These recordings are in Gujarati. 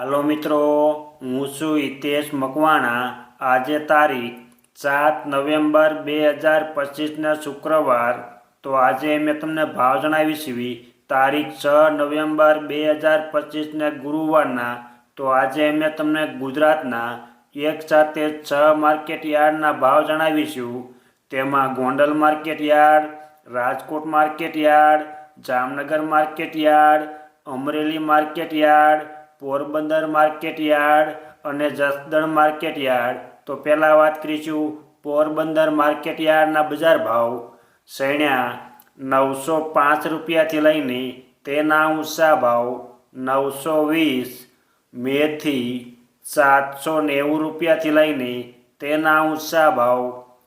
હાલો મિત્રો, હું છું હિતેશ મકવાણા. આજે તારીખ સાત નવેમ્બર બે હજાર પચીસના શુક્રવાર. તો આજે મેં તમને ભાવ જણાવી છીએ તારીખ છ નવેમ્બર બે હજાર પચીસના ગુરુવારના. તો આજે મેં તમને ગુજરાતના એક સાથે છ માર્કેટ યાર્ડના ભાવ જણાવીશું તેમાં Gondal market yard, Rajkot market yard, Jamnagar market yard, Amreli market yard Porbandar market yard અને જસદણ માર્કેટ યાર્ડ. તો પહેલાં વાત કરીશું પોરબંદર માર્કેટ યાર્ડના બજાર ભાવ. સૈણ્યા નવસો પાંચ રૂપિયાથી લઈને તેના ઊંચા ભાવ નવસો વીસ, મેથી સાતસો નેવું રૂપિયાથી લઈને તેના ઊંચા ભાવ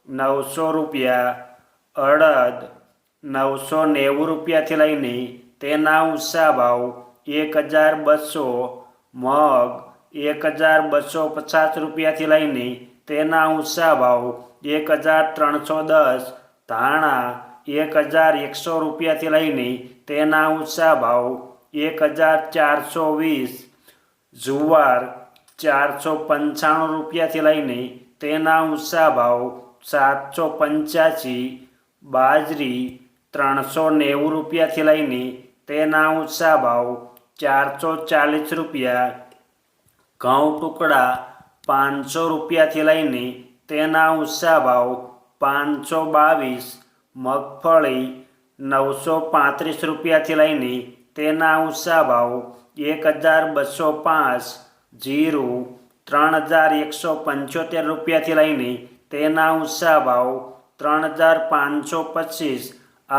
નવસો રૂપિયા, અડદ નવસો નેવું રૂપિયાથી લઈને તેના ઊંચા ભાવ એક હજાર બસો મગ એક હજાર બસો પચાસ રૂપિયાથી લઈને તેના ઊંચા ભાવ એક હજાર ત્રણસો દસ, ધાણા એક હજાર એકસો રૂપિયાથી લઈને તેના ઊંચા ભાવ એક હજાર ચારસો વીસ, જુવાર ચારસો પંચાણું રૂપિયાથી લઈને તેના ઊંચા ભાવ સાતસો પંચ્યાસી, બાજરી ત્રણસો નેવું રૂપિયાથી લઈને તેના ઊંચા ભાવ ચારસો ચાલીસ રૂપિયા, ઘઉં ટુકડા પાંચસો રૂપિયાથી લઈને તેના ઊંચા ભાવ પાંચસો બાવીસ, મગફળી નવસો પાંત્રીસ રૂપિયાથી લઈને તેના ઊંચા ભાવ એક હજાર બસો પાંચ, જીરું ત્રણ હજાર એકસો પંચોતેર રૂપિયાથી લઈને તેના ઊંચા ભાવ ત્રણ હજાર પાંચસો પચીસ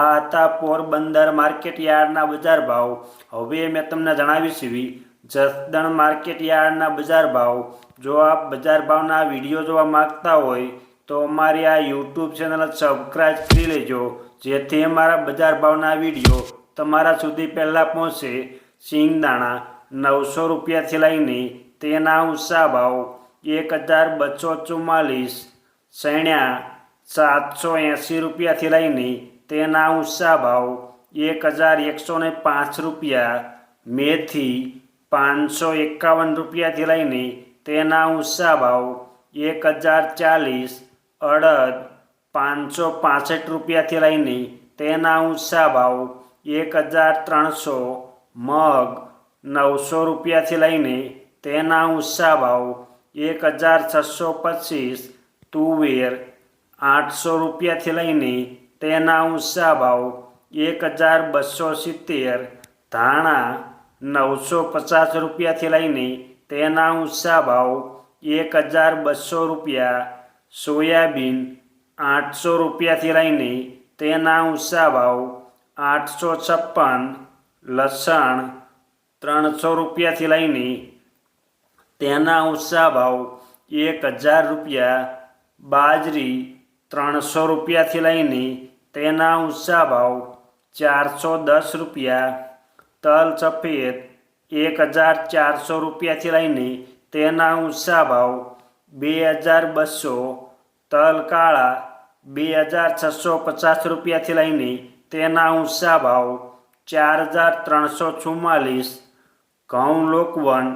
આ હતા પોરબંદર માર્કેટ યાર્ડના બજાર ભાવ. હવે મેં તમને જણાવી સીવી જસદણ માર્કેટ યાર્ડના બજાર ભાવ. જો આપ બજાર ભાવના વીડિયો જોવા માંગતા હોય, તો અમારી આ યુટ્યુબ ચેનલ સબસ્ક્રાઈબ કરી લેજો, જેથી અમારા બજાર ભાવના વીડિયો તમારા સુધી પહેલાં પહોંચે. સિંગદાણા નવસો રૂપિયાથી લઈને તેના ઊંચા ભાવ એક હજાર બસો ચુમ્માલીસ સૈણ્યા સાતસો એંસી રૂપિયાથી લઈને તેના ઊંચા ભાવ એક હજાર એકસો ને પાંચ રૂપિયા. મેથી પાંચસો એકાવન રૂપિયાથી લઈને તેના ઊંચા ભાવ એક હજાર ચાલીસ. અડદ પાંચસો પાસઠ રૂપિયાથી લઈને તેના ઊંચા ભાવ એક હજાર ત્રણસો. મગ નવસો રૂપિયાથી લઈને તેના ઊંચા ભાવ એક હજાર છસો પચીસ. તુવેર આઠસો રૂપિયાથી લઈને તેના ઊંચા ભાવ એક હજાર બસો સિત્તેર, ધાણા નવસો પચાસ રૂપિયાથી લઈને તેના ઊંચા ભાવ એક હજાર બસો રૂપિયા, સોયાબીન આઠસો રૂપિયાથી લઈને તેના ઊંચા ભાવ આઠસો છપ્પન, લસણ ત્રણસો રૂપિયાથી લઈને તેના ઊંચા ભાવ એક હજાર રૂપિયા, બાજરી ત્રણસો રૂપિયાથી લઈને તેના ઊંચા ભાવ ચારસો દસ રૂપિયા, તલ સફેદ એક હજાર ચારસો રૂપિયાથી લઈને તેના ઊંચા ભાવ બે હજાર બસો, તલ કાળા બે હજાર છસો પચાસ રૂપિયાથી લઈને તેના ઊંચા ભાવ ચાર હજાર ત્રણસો ચુમ્માલીસ, ઘઉં લોકવન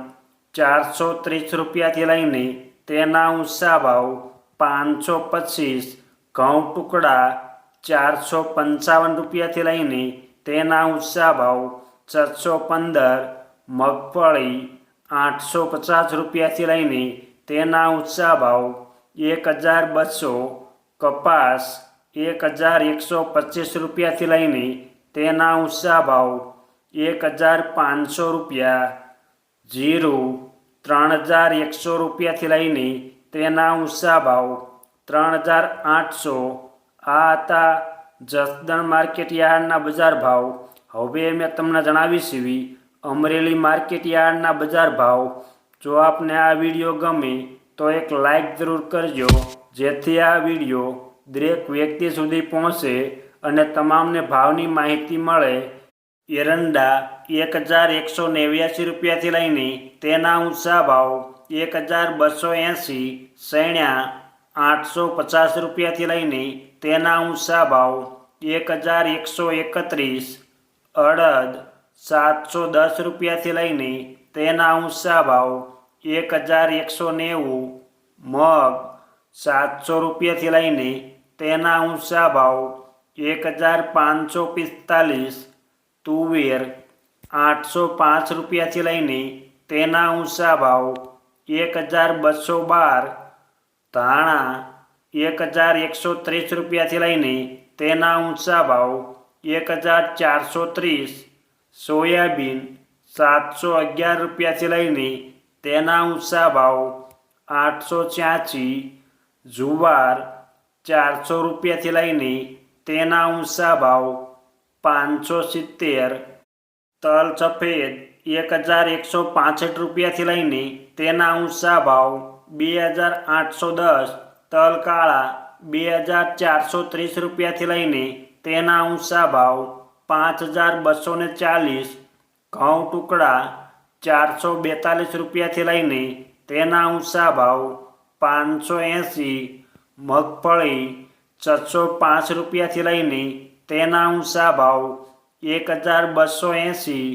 ચારસો ત્રીસ રૂપિયાથી લઈને તેના ઊંચા ભાવ પાંચસો પચીસ, ઘઉં ટુકડા ચારસો પંચાવન રૂપિયાથી લઈને તેના ઊંચા ભાવ છસો પંદર, મગફળી આઠસો પચાસ રૂપિયાથી લઈને તેના ઊંચા ભાવ એક હજાર બસો, કપાસ એક હજાર એકસો પચીસ રૂપિયાથી લઈને તેના ઊંચા ભાવ એક હજાર પાંચસો રૂપિયા, જીરું ત્રણ હજાર એકસો રૂપિયાથી લઈને તેના ઊંચા ભાવ ત્રણ હજાર આઠસો આ હતા જસદણ માર્કેટ યાર્ડના બજાર ભાવ. હવે મેં તમને જણાવી સીવી, અમરેલી માર્કેટ યાર્ડના બજાર ભાવ. જો આપને આ વીડિયો ગમે, તો એક લાઈક જરૂર કરજો, જેથી આ વીડિયો દરેક વ્યક્તિ સુધી પહોંચે અને તમામને ભાવની માહિતી મળે. એરંડા એક હજાર એકસો નેવ્યાસી રૂપિયાથી લઈને તેના ઊંચા ભાવ એક હજાર બસો એંસી, સૈણ્યા આઠસો પચાસ રૂપિયાથી લઈને તેના ઊંચા ભાવ એક હજાર એકસો એકત્રીસ, અડદ સાતસો દસ રૂપિયાથી લઈને તેના ઊંચા ભાવ એક હજાર એકસો નેવું, મગ સાતસો રૂપિયાથી લઈને તેના ઊંચા ભાવ એક હજાર પાંચસો પિસ્તાલીસ, તુવેર આઠસો પાંચ રૂપિયાથી લઈને તેના ઊંચા ભાવ એક હજાર બસો બાર ધાણા એક હજાર એકસો ત્રીસ રૂપિયાથી લઈને તેના ઊંચા ભાવ એક હજાર ચારસો ત્રીસ, સોયાબીન સાતસો અગિયાર રૂપિયાથી લઈને તેના ઊંચા ભાવ આઠસો છ્યાસી, જુવાર ચારસો રૂપિયાથી લઈને તેના ઊંચા ભાવ પાંચસો સિત્તેર, તલ સફેદ એક હજાર એકસો પાસઠ રૂપિયાથી લઈને તેના ઊંચા ભાવ બે હજાર આઠસો દસ તલ કાળા બે હજાર ચારસો ત્રીસ રૂપિયાથી લઈને તેના ઊંચા ભાવ પાંચ હજાર બસો ને ચાલીસ, ઘઉં ટુકડા ચારસો બેતાલીસ રૂપિયાથી લઈને તેના ઊંચા ભાવ પાંચસો એંસી, મગફળી છસો પાંચ રૂપિયાથી લઈને તેના ઊંચા ભાવ એક હજાર બસો એંસી,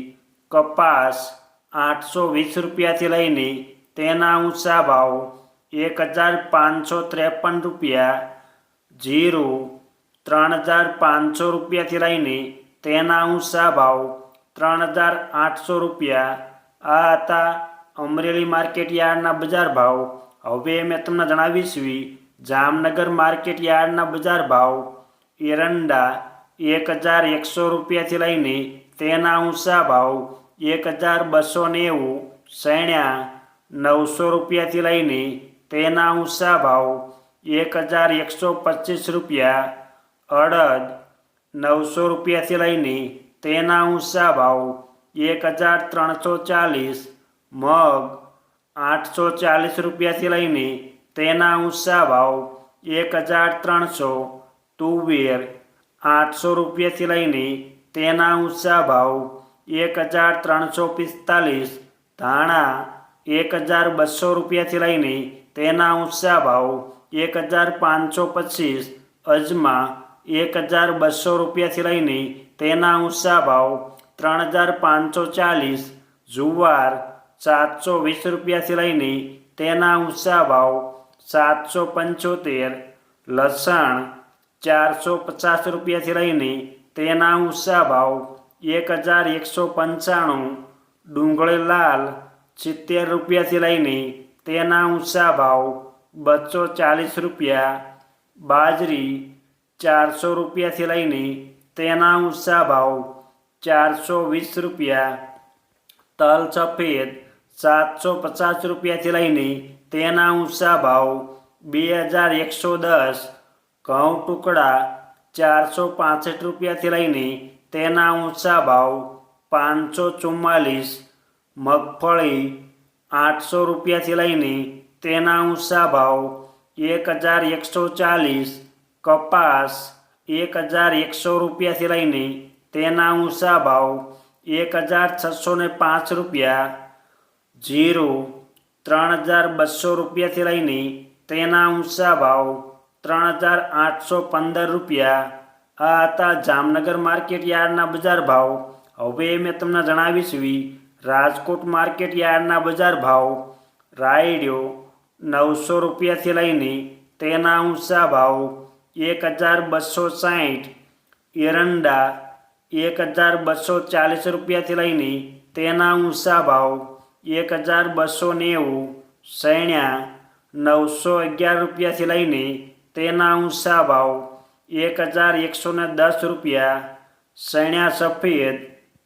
કપાસ આઠસો વીસ રૂપિયાથી લઈને તેના ઊંચા ભાવ એક હજાર પાંચસો ત્રેપન રૂપિયા, જીરું ત્રણ હજાર પાંચસો રૂપિયાથી લઈને તેના ઊંચા ભાવ ત્રણ હજાર આઠસો રૂપિયા. આ હતા અમરેલી માર્કેટ યાર્ડના બજાર ભાવ. હવે મેં તમને જણાવીશું જામનગર માર્કેટ યાર્ડના બજાર ભાવ. એરંડા એક હજાર એકસો રૂપિયાથી લઈને તેના ઊંચા ભાવ એક હજાર બસો નેવું. સૈણ્યા નવસો રૂપિયાથી લઈને તેના ઊંચા ભાવ એક હજાર એકસો પચીસ રૂપિયા, અડદ નવસો રૂપિયાથી લઈને તેના ઊંચા ભાવ એક હજાર ત્રણસો ચાલીસ, મગ આઠસો ચાલીસ રૂપિયાથી લઈને તેના ઊંચા ભાવ એક હજાર ત્રણસો, તુવેર આઠસો રૂપિયાથી લઈને તેના ઊંચા ભાવ એક હજાર ત્રણસો પિસ્તાલીસ, ધાણા એક હજાર બસો રૂપિયાથી લઈને તેના ઊંચા ભાવ એક હજાર પાંચસો પચીસ, અજમા એક હજાર બસો રૂપિયાથી લઈને તેના ઊંચા ભાવ ત્રણ હજાર પાંચસો ચાલીસ, જુવાર સાતસો વીસ રૂપિયાથી લઈને તેના ઊંચા ભાવ સાતસો પંચોતેર, લસણ ચારસો પચાસ રૂપિયાથી લઈને તેના ઊંચા ભાવ એક હજાર એકસો પંચાણું, ડુંગળી લાલ સિત્તેર રૂપિયાથી લઈને તેના ઊંચા ભાવ બસો ચાલીસ રૂપિયા, બાજરી ચારસો રૂપિયાથી લઈને તેના ઊંચા ભાવ ચારસો વીસ રૂપિયા, તલ સફેદ સાતસો પચાસ રૂપિયાથી લઈને તેના ઊંચા ભાવ બે હજાર એકસો દસ, ઘઉં ટુકડા ચારસો પાસઠ રૂપિયાથી લઈને તેના ઊંચા ભાવ પાંચસો ચુમ્માલીસ મગફળી આઠસો રૂપિયાથી લઈને તેના ઊંચા ભાવ એક હજાર એકસો ચાલીસ, કપાસ એક હજાર એકસો રૂપિયાથી લઈને તેના ઊંચા ભાવ એક હજાર છસો ને પાંચ રૂપિયા, જીરું ત્રણ હજાર બસો રૂપિયાથી લઈને તેના ઊંચા ભાવ ત્રણ હજાર આઠસો પંદર રૂપિયા. આ હતા જામનગર માર્કેટ યાર્ડના બજાર ભાવ. હવે મેં તમને જણાવીશું રાજકોટ માર્કેટ યાર્ડના બજાર ભાવ, રાયડ્યો નવસો રૂપિયાથી લઈને તેના ઊંચા ભાવ એક હજાર બસો સાઠ એરંડા એક હજાર બસો ચાલીસ રૂપિયાથી લઈને તેના ઊંચા ભાવ એક હજાર બસો નેવું, સૈણ્યા નવસો અગિયાર રૂપિયાથી લઈને તેના ઊંચા ભાવ એક હજાર એકસો ને દસ રૂપિયા, સૈણ્યા સફેદ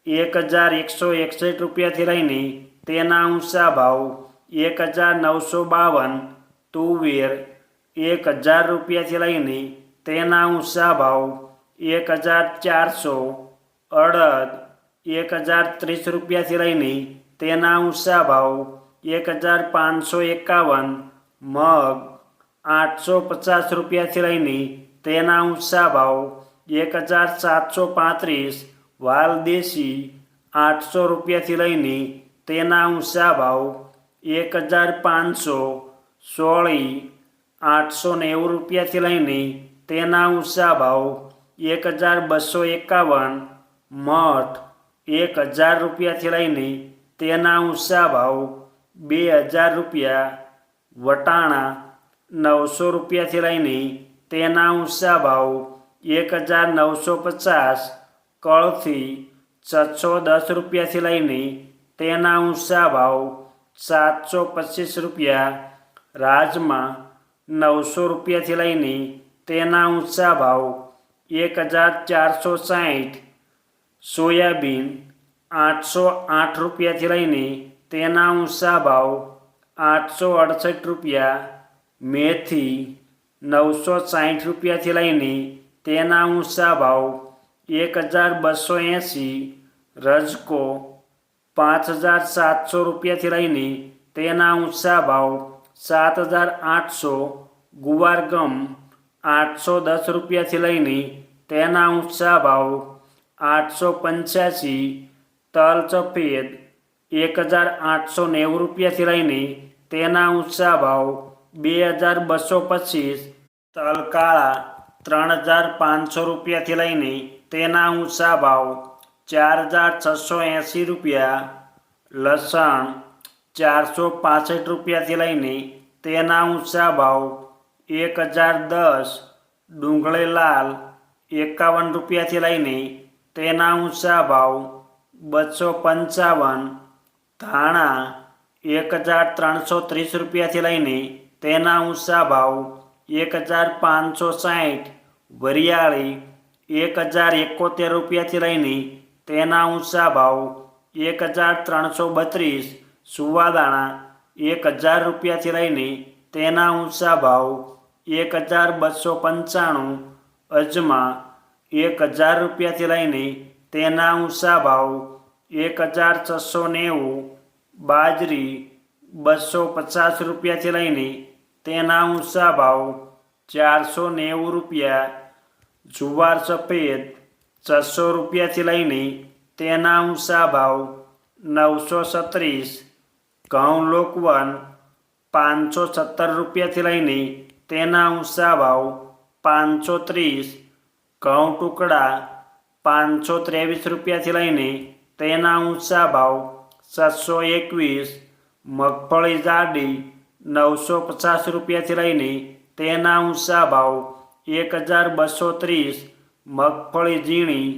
એક હજાર એકસો એકસઠ રૂપિયાથી લઈને તેના ઊંચા ભાવ એક હજાર નવસો બાવન તુવેર એક હજાર રૂપિયાથી લઈને તેના ઊંચા ભાવ એક હજાર ચારસો અડદ એક હજાર ત્રીસ રૂપિયાથી લઈને તેના ઊંચા ભાવ એક હજાર પાંચસો એકાવન મગ આઠસો પચાસ રૂપિયાથી લઈને તેના ઊંચા ભાવ એક હજાર સાતસો પાંત્રીસ વાલ દેશી આઠસો રૂપિયાથી લઈને તેના ઊંચા ભાવ એક હજાર પાંચસો સોળી આઠસો નેવું રૂપિયાથી લઈને તેના ઊંચા ભાવ એક હજાર બસો એકાવન મઠ એક હજાર રૂપિયાથી લઈને તેના ઊંચા ભાવ બે હજાર રૂપિયા વટાણા નવસો રૂપિયાથી લઈને તેના ઊંચા ભાવ એક હજાર નવસો પચાસ કળથી છસો દસ રૂપિયાથી લઈને તેના ઊંચા ભાવ સાતસો પચીસ રૂપિયા, રાજમાં નવસો રૂપિયાથી લઈને તેના ઊંચા ભાવ એક હજાર ચારસો સાઠ સોયાબીન આઠસો આઠ રૂપિયાથી લઈને તેના ઊંચા ભાવ આઠસો અડસઠ રૂપિયા, મેથી નવસો સાઠ રૂપિયાથી લઈને તેના ઊંચા ભાવ એક હજાર બસો એંસી રજકો પાંચ હજાર સાતસો રૂપિયાથી લઈને તેના ઊંચા ભાવ સાત હજાર આઠસો ગુવારગમ આઠસો દસ રૂપિયાથી લઈને તેના ઊંચા ભાવ આઠસો પંચ્યાસી તલ સફેદ એક હજાર આઠસો નેવું રૂપિયાથી લઈને તેના ઊંચા ભાવ બે હજાર બસો પચીસ તલ કાળા ત્રણ હજાર પાંચસો રૂપિયાથી લઈને તેના ઊંચા ભાવ ચાર હજાર છસો એંસી રૂપિયા, લસણ ચારસો પાસઠ રૂપિયાથી લઈને તેના ઊંચા ભાવ એક હજાર દસ, ડુંગળી લાલ એકાવન રૂપિયાથી લઈને તેના ઊંચા ભાવ બસો પંચાવન, ધાણા એક હજાર ત્રણસો ત્રીસ રૂપિયાથી લઈને તેના ઊંચા ભાવ એક હજાર પાંચસો સાઠ, વરિયાળી એક હજાર એકોતેર રૂપિયાથી લઈને તેના ઊંચા ભાવ એક હજાર ત્રણસો બત્રીસ, સુવાદાણા એક હજાર રૂપિયાથી લઈને તેના ઊંચા ભાવ એક હજાર બસો પંચાણું, અજમા એક હજાર રૂપિયાથી લઈને તેના ઊંચા ભાવ એક હજાર છસો નેવું, બાજરી બસો પચાસ રૂપિયાથી લઈને તેના ઊંચા ભાવ ચારસો નેવું રૂપિયા જુવાર સફેદ છસો રૂપિયાથી લઈને તેના ઊંચા ભાવ નવસો છત્રીસ, ઘઉં લોકવન પાંચસો સત્તર રૂપિયાથી લઈને તેના ઊંચા ભાવ પાંચસો ત્રીસ, ઘઉં ટુકડા પાંચસો ત્રેવીસ રૂપિયાથી લઈને તેના ઊંચા ભાવ સાતસો એકવીસ, મગફળી જાડી નવસો પચાસ રૂપિયાથી લઈને તેના ઊંચા ભાવ એક હજાર બસો ત્રીસ મગફળી ઝીણી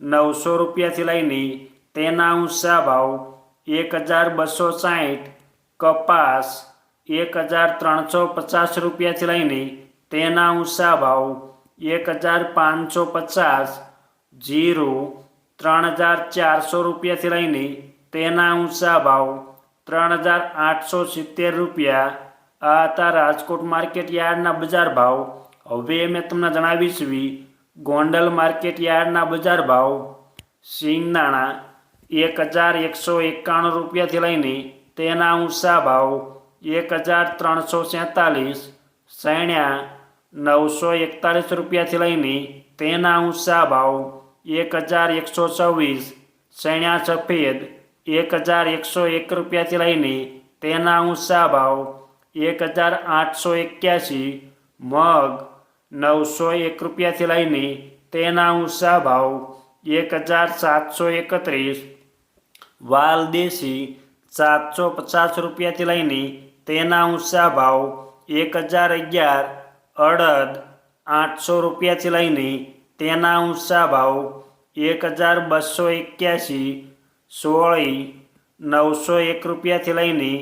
નવસો રૂપિયાથી લઈને તેના ઊંચા ભાવ એક હજાર બસો સાઠ કપાસ એક હજાર ત્રણસો પચાસ રૂપિયાથી લઈને તેના ઊંચા ભાવ એક હજાર પાંચસો પચાસ, જીરું ત્રણ હજાર ચારસો રૂપિયાથી લઈને તેના ઊંચા ભાવ ત્રણ હજાર આઠસો સિત્તેર રૂપિયા. આ હતા રાજકોટ માર્કેટ યાર્ડના બજાર ભાવ હવે મેં તમને જણાવીશું ગોંડલ માર્કેટ યાર્ડના બજાર ભાવ, સિંગદાણા એક હજાર એકસો એકાણું રૂપિયાથી લઈને તેના ઊંચા ભાવ એક હજાર ત્રણસો સેતાલીસ, સૈણ્યા નવસો એકતાલીસ રૂપિયાથી લઈને તેના ઊંચા ભાવ એક હજાર એકસો છવ્વીસ, સૈણ્યા સફેદ એક હજાર એકસો એક રૂપિયાથી લઈને તેના ઊંચા ભાવ એક હજાર આઠસો એક્યાસી, મગ નવસો એક રૂપિયાથી લઈને તેના ઊંચા ભાવ એક હજાર સાતસો એકત્રીસ. વાલ દેશી સાતસો પચાસ રૂપિયાથી લઈને તેના ઊંચા ભાવ એક હજાર અગિયાર, અડદ આઠસો રૂપિયાથી લઈને તેના ઊંચા ભાવ એક હજાર બસો એક્યાસી, સોળી નવસો એક રૂપિયાથી લઈને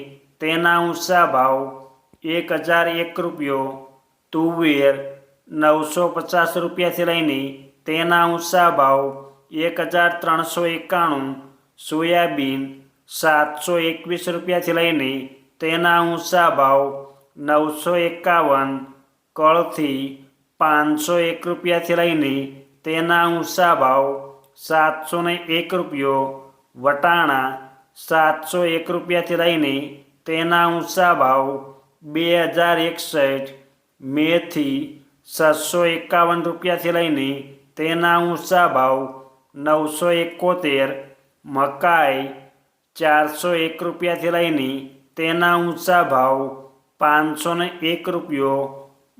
તેના ઊંચા ભાવ એક હજાર એક રૂપિયો, તુવેર નવસો પચાસ રૂપિયાથી લઈને તેના ઊંચા ભાવ એક હજાર ત્રણસો એકાણું, સોયાબીન સાતસો એકવીસ રૂપિયાથી લઈને તેના ઊંચા ભાવ નવસો એકાવન, કળથી પાંચસો એક રૂપિયાથી લઈને તેના ઊંચા ભાવ સાતસો ને એક રૂપિયો, વટાણા સાતસો એક રૂપિયાથી લઈને તેના ઊંચા ભાવ બે હજાર એકસઠ, મેથી સાતસો એકાવન રૂપિયાથી લઈને તેના ઊંચા ભાવ નવસો એકોતેર, મકાઈ ચારસો એક રૂપિયાથી લઈને તેના ઊંચા ભાવ પાંચસો ને એક રૂપિયો,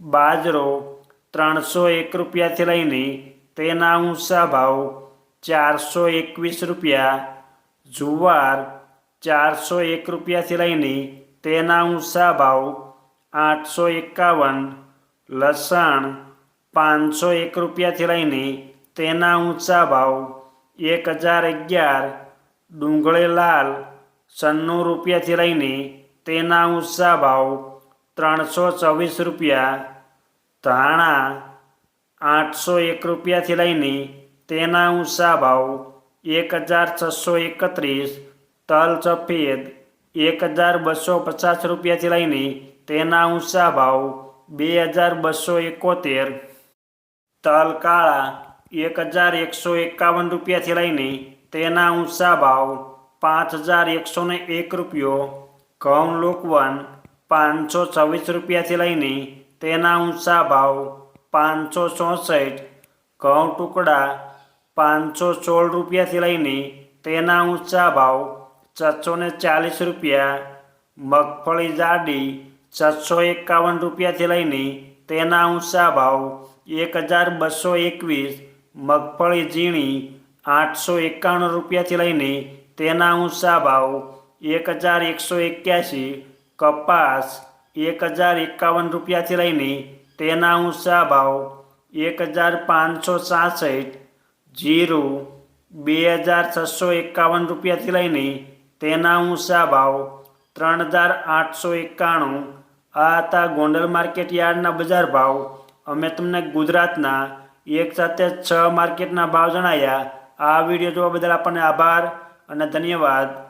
બાજરો ત્રણસો એક રૂપિયાથી લઈને તેના ઊંચા ભાવ ચારસો એકવીસ રૂપિયા, જુવાર ચારસો એક રૂપિયાથી લઈને તેના ઊંચા ભાવ આઠસો એકાવન લસણ પાંચસો એક રૂપિયાથી લઈને તેના ઊંચા ભાવ એક હજાર અગિયાર, ડુંગળી લાલ સન્નું રૂપિયાથી લઈને તેના ઊંચા ભાવ ત્રણસો ચોવીસ રૂપિયા, ધાણા આઠસો એક રૂપિયાથી લઈને તેના ઊંચા ભાવ એક હજાર છસો એકત્રીસ, તલ સફેદ એક હજાર બસો પચાસ રૂપિયાથી લઈને તેના ઊંચા ભાવ બે હજાર બસો એકોતેર તલ કાળા એક હજાર એકસો એકાવન રૂપિયાથી લઈને તેના ઊંચા ભાવ પાંચ હજાર એકસો ને એક રૂપિયો, ઘઉં લોકવન પાંચસો છવ્વીસ રૂપિયાથી લઈને તેના ઊંચા ભાવ પાંચસો ચોસઠ, ઘઉં ટુકડા પાંચસો સોળ રૂપિયાથી લઈને તેના ઊંચા ભાવ છસો ચાલીસ રૂપિયા, મગફળી જાડી છસો એકાવન રૂપિયાથી લઈને તેના ઊંચા ભાવ એક હજાર બસો એકવીસ, મગફળી ઝીણી આઠસો એકાણું રૂપિયાથી લઈને તેના ઊંચા ભાવ એક હજાર એકસો એક્યાસી, કપાસ એક હજાર એકાવન રૂપિયાથી લઈને તેના ઊંચા ભાવ એક હજાર પાંચસો સાસઠ, જીરું બે હજાર છસો એકાવન રૂપિયાથી લઈને તેના ઊંચા ભાવ ત્રણ હજાર આઠસો એકાણું આ હતા ગોંડલ માર્કેટ યાર્ડના બજાર ભાવ. અમે તમને ગુજરાતના એક સાથે છ માર્કેટના ભાવ જણાયા. આ વીડિયો જોવા બદલ આપણને આભાર અને ધન્યવાદ.